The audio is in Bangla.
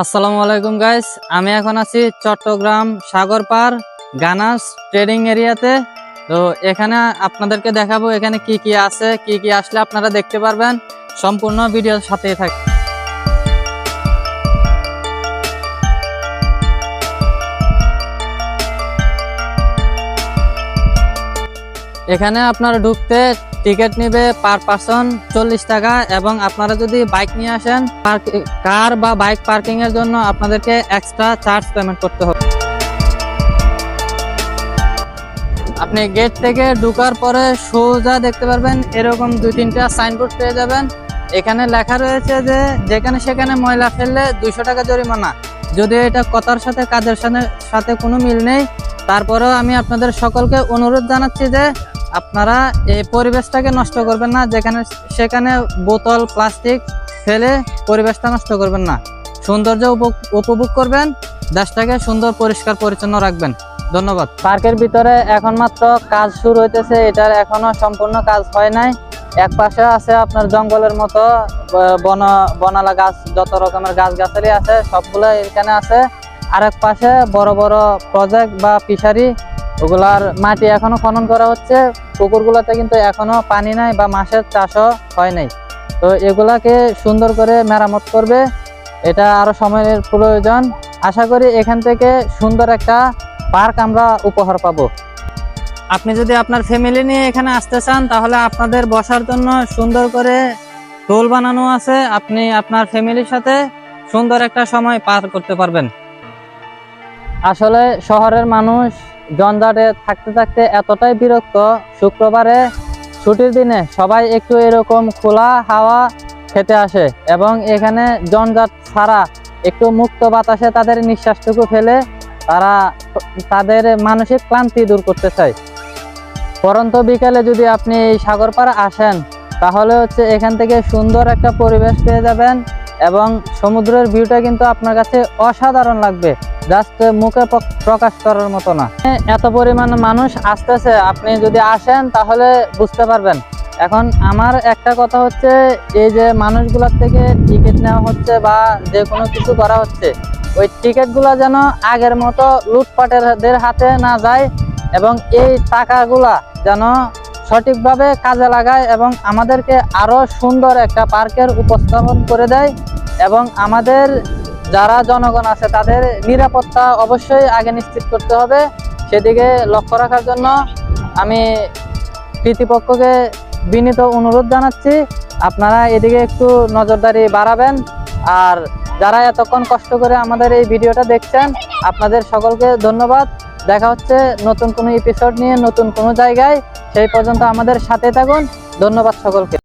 আসসালামু আলাইকুম গাইস আমি এখন আছি চট্টগ্রাম সাগর পার গানাস ট্রেডিং এরিয়াতে। তো এখানে আপনাদেরকে দেখাবো এখানে কি কি আছে, কি কি আসলে আপনারা দেখতে পারবেন। সম্পূর্ণ ভিডিওর সাথেই থাকে এখানে আপনারা ঢুকতে টিকিট নেবে পার পার্সন চল্লিশ টাকা এবং আপনারা যদি বাইক নিয়ে আসেন কার বা বাইক পার্কিং এর জন্য আপনাদেরকে এক্সট্রা চার্জ পেমেন্ট করতে হবে। আপনি গেট থেকে ঢুকার পরে সোজা দেখতে পারবেন, এরকম দুই তিনটা সাইনবোর্ড পেয়ে যাবেন। এখানে লেখা রয়েছে যে, যেখানে সেখানে ময়লা ফেললে দুইশো টাকা জরিমানা। যদিও এটা কথার সাথে, কাজের সাথে সাথে কোনো মিল নেই, তারপরেও আমি আপনাদের সকলকে অনুরোধ জানাচ্ছি যে আপনারা এই পরিবেশটাকে নষ্ট করবেন না, যেখানে সেখানে বোতল, প্লাস্টিক ফেলে পরিবেশটা নষ্ট করবেন না। সৌন্দর্য উপ- উপভোগ করবেন, দেশটাকে সুন্দর, পরিষ্কার, পরিচ্ছন্ন রাখবেন। ধন্যবাদ। পার্কের ভিতরে এখন মাত্র কাজ শুরু হইতেছে, এটার এখনও সম্পূর্ণ কাজ হয় নাই। এক পাশে আছে আপনার জঙ্গলের মতো বন, বনালা গাছ, যত রকমের গাছ গাছালি আছে, সবগুলো এখানে আছে। আরেক পাশে বড় বড় প্রজেক্ট বা ফিশারি ওগুলার মাটি এখনও খনন করা হচ্ছে। পুকুরগুলোতে কিন্তু এখনও পানি নাই বা মাছের চাষও হয় নাই। তো এগুলাকে সুন্দর করে মেরামত করবে। এটা আরও সময়ের প্রয়োজন। আশা করি এখান থেকে সুন্দর একটা পার্ক আমরা উপহার পাবো। আপনি যদি আপনার ফ্যামিলি নিয়ে এখানে আসতে চান, তাহলে আপনাদের বসার জন্য সুন্দর করে টোল বানানো আছে। আপনি আপনার ফ্যামিলির সাথে সুন্দর একটা সময় পার করতে পারবেন। আসলে শহরের মানুষ জঞ্জাটে থাকতে থাকতে এতটাই বিরক্ত, শুক্রবারে ছুটির দিনে সবাই একটু এরকম খোলা হাওয়া খেতে আসে এবং এখানে জঞ্জাট ছাড়া একটু মুক্ত বাতাসে তাদের নিঃশ্বাসটুকু ফেলে তারা তাদের মানসিক ক্লান্তি দূর করতে চায়। পরন্ত বিকালে যদি আপনি এই সাগর পাড়ে আসেন, তাহলে হচ্ছে এখান থেকে সুন্দর একটা পরিবেশ পেয়ে যাবেন এবং সমুদ্রের ভিউটা কিন্তু আপনার কাছে অসাধারণ লাগবে। জাস্ট মুখে প্রকাশ করার মতো না। এত পরিমাণ মানুষ আসতেছে, আপনি যদি আসেন তাহলে বুঝতে পারবেন। এখন আমার একটা কথা হচ্ছে, এই যে মানুষগুলোর থেকে টিকিট নেওয়া হচ্ছে বা যে কোনো কিছু করা হচ্ছে, ওই টিকিটগুলো যেন আগের মতো লুটপাটেরদের হাতে না যায় এবং এই টাকাগুলা যেন সঠিকভাবে কাজে লাগায় এবং আমাদেরকে আরও সুন্দর একটা পার্কের উপস্থাপন করে দেয় এবং আমাদের যারা জনগণ আছে তাদের নিরাপত্তা অবশ্যই আগে নিশ্চিত করতে হবে। সেদিকে লক্ষ্য রাখার জন্য আমি কৃতিপক্ষকে বিনীত অনুরোধ জানাচ্ছি। আপনারা এদিকে একটু নজরদারি বাড়াবেন। আর যারা এতক্ষণ কষ্ট করে আমাদের এই ভিডিওটা দেখছেন, আপনাদের সকলকে ধন্যবাদ। দেখা হচ্ছে নতুন কোনো এপিসোড নিয়ে নতুন কোনো জায়গায়। সেই পর্যন্ত আমাদের সাথে থাকুন। ধন্যবাদ সকলকে।